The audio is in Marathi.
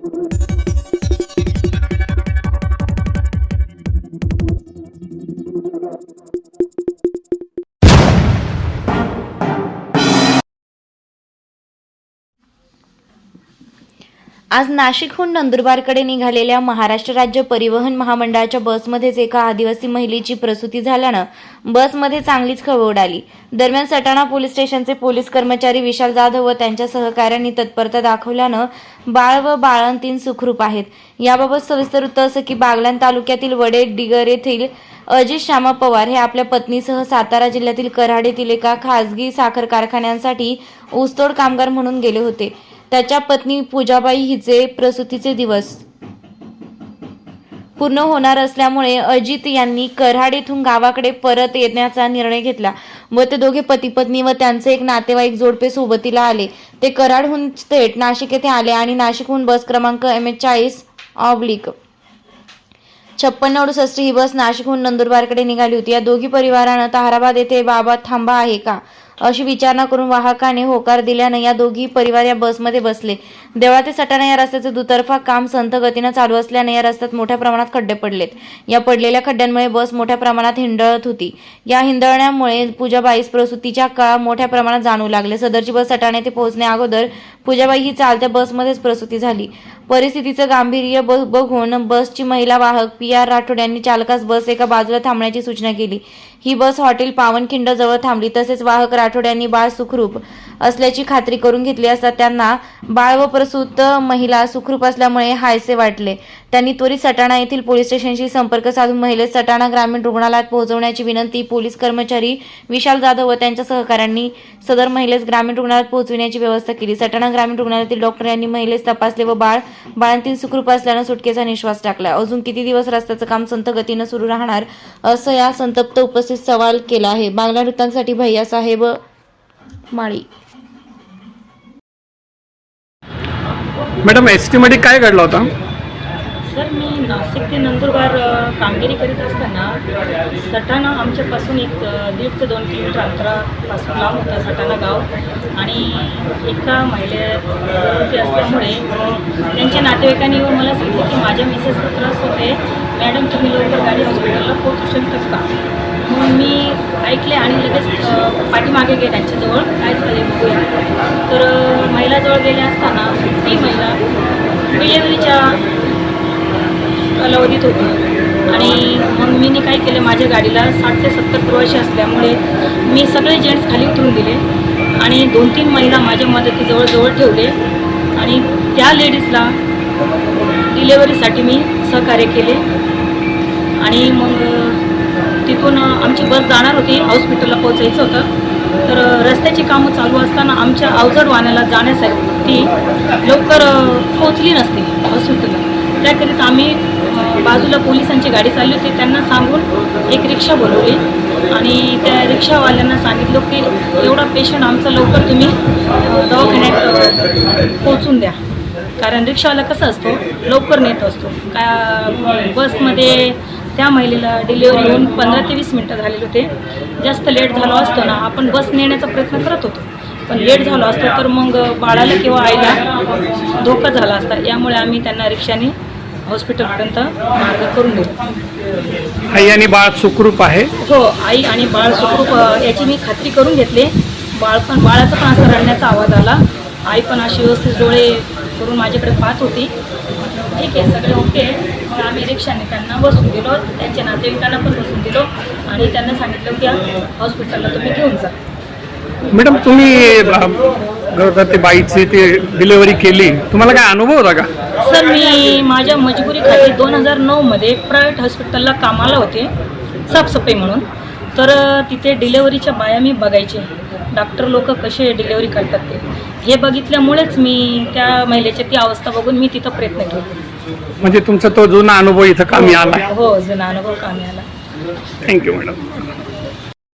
Thank you. आज नाशिकहून नंदुरबारकडे निघालेल्या महाराष्ट्र राज्य परिवहन महामंडळाच्या बसमध्येच एका आदिवासी महिलेची प्रसूती झाल्यानं बसमध्ये चांगलीच खळबळ उडाली. दरम्यान सटाणा पोलीस स्टेशनचे पोलीस कर्मचारी विशाल जाधव व त्यांच्या सहकाऱ्यांनी तत्परता दाखवल्यानं बाळ व बाळंतीन सुखरूप आहेत. याबाबत सविस्तर वृत्त असं की बागलाण तालुक्यातील वडे डिगर येथील अजित श्यामा पवार हे आपल्या पत्नीसह सातारा जिल्ह्यातील कराड येथील एका खासगी साखर कारखान्यांसाठी ऊसतोड कामगार म्हणून गेले होते. त्याच्या पत्नी पूजाबाई हिचे प्रसूतीचे दिवस. पूर्ण होणार असल्यामुळे अजित यांनी कराड येथून गावाकडे परत येण्याचा निर्णय घेतला. व ते दोघे पती पत्नी व त्यांचे एक नातेवाईक जोडपे सोबतीला आले. ते कराडहून थेट नाशिक येथे आले आणि नाशिकहून बस क्रमांक एम एच चाळीस ऑब्लिक. छप्पन्न अडुसष्ट ही बस नाशिकहून नंदुरबारकडे निघाली होती. या दोघी परिवारानं ताहराबाद येथे बाबा थांबा आहे का? अशी विचारणा करून वाहकाने होकार दिल्यानं या दोघी परिवार या बसमध्ये बसले. देवळा ते सटाणा या रस्त्याचे दुतर्फा काम संथ गतीनं चालू असल्याने या रस्त्यात मोठ्या प्रमाणात खड्डे पडलेत. या पडलेल्या खड्ड्यांमुळे बस मोठ्या प्रमाणात हिंडळत होती. या हिंदळण्यामुळे पूजाबाईस प्रसूतीच्या काळा मोठ्या प्रमाणात जाणू लागले. सदरची बस सटाणे ते पोहोचण्या अगोदर पूजाबाई ही चालत्या बसमध्येच प्रसूती झाली. परिस्थितीचं गांभीर्य बघून बसची महिला वाहक पी आर राठोड यांनी चालकास बस एका बाजूला थांबण्याची सूचना केली. ही बस हॉटेल पावनखिंड जवळ थांबली. तसेच वाहक राठोड यांनी बाळ सुखरूप असल्याची खात्री करून घेतली असता त्यांना बाळ व प्रसूत महिला सुखरूप असल्यामुळे हायसे वाटले. त्यांनी त्वरित सटाणा येथील पोलीस स्टेशनशी संपर्क साधून महिलेस सटाणा ग्रामीण रुग्णालयात पोहोचवण्याची विनंती पोलीस कर्मचारी विशाल जाधव व त्यांच्या सहकाऱ्यांनी सदर महिलेस ग्रामीण रुग्णालयात पोहोचविण्याची व्यवस्था केली. सटाणा ग्रामीण रुग्णालयातील डॉक्टर यांनी महिलेस तपासले व बाळ बाळंतीन सुखरूप असल्यानं सुटकेचा निश्वास टाकला. अजून किती दिवस रस्त्याचं काम संत गतीनं सुरू राहणार असं या संतप्त उपस्थित सवाल केला आहे. बांगला वृत्तांसाठी भैया साहेब माळी. मॅडम एस टीमध्ये काय घडला होता? सर मी नाशिक ते नंदुरबार कामगिरी करीत असताना सटाणा आमच्यापासून एक दीड ते दोन किलोमीटर अंतरापासून लांब होता सटाणा गाव आणि एका महिले असल्यामुळे त्यांच्या नातेवाईकांनी येऊन मला सांगितलं की माझ्या मिसेसचा त्रास होते मॅडम तुम्ही लवकर गाडी हॉस्पिटलला पोहोचू शकतात का? ऐकले आणि लगेच पाठीमागे गेले त्यांच्याजवळ. काय झाले बघूया. तर महिलाजवळ गेले असताना ती महिला डिलेवरीच्या कालावधीत होती. आणि मग मी काय केलं माझ्या गाडीला साठ ते सत्तर प्रवासी असल्यामुळे मी सगळे जेंट्स खाली उतरून दिले आणि दोन तीन महिला माझ्या मदतीजवळ जवळ ठेवले. आणि त्या लेडीजला डिलेवरीसाठी मी सहकार्य केले. आणि मग तिथून आमची बस जाणार होती हॉस्पिटलला पोहोचायचं होतं. तर रस्त्याची कामं चालू असताना आमच्या अवजड वाहनाला जाण्यासाठी लवकर पोहोचली नसते हॉस्पिटलला त्याकरिता आम्ही बाजूला पोलिसांची गाडी चालली होती. त्यांना सांगून एक रिक्षा बोलवली आणि त्या रिक्षावाल्यांना सांगितलं की एवढा पेशंट आमचा लवकर तुम्ही दवाखान्यात पोचून पोहोचून द्या. कारण रिक्षावाला कसा असतो? लवकर नेत असतो. का बसमध्ये त्या महिलेला डिलिव्हरी होऊन पंधरा ते वीस मिनटं झालेले होते. जास्त लेट झालो असतो ना आपण बस नेण्याचा प्रयत्न करत होतो. पण लेट झालो असतो तर मग बाळाला किंवा आईला धोका झाला असता. यामुळे आम्ही त्यांना रिक्षाने हॉस्पिटलपर्यंत मार्ग करून दिला. आई आणि बाळ सुखरूप आहे? हो आई आणि बाळ सुखरूप याची मी खात्री करून घेतली. बाळ पण बाळाचा पण असा रडण्याचा आवाज आला. आई पण अशी व्यवस्थित डोळे करून माझ्याकडे पाहत होती. ठीक आहे सगळे ओके मग आम्ही रिक्षाने त्यांना बसून दिलो त्यांच्या नातेवाईकांना पण बसून दिलो आणि त्यांना सांगितलं की हॉस्पिटलला तुम्ही घेऊन जा. मॅडम तुम्ही ते बाईची ते डिलिव्हरी केली. तुम्हाला काय अनुभव होता का? सर मी माझ्या मजबुरी खाली दोन हजार नऊमध्ये प्रायव्हेट हॉस्पिटलला कामाला होते साफसफाई म्हणून. तर तिथे डिलेवरीच्या बाया मी बघायचे. डॉक्टर लोक कसे डिलेवरी करतात ते. हे बघितल्यामुळेच मी त्या महिलेची ती अवस्था बघून मी तिथं प्रयत्न केले. म्हणजे तुमचा तो जुना अनुभव इथं कामी आला. हो जुना अनुभव कामी आला. Thank you madam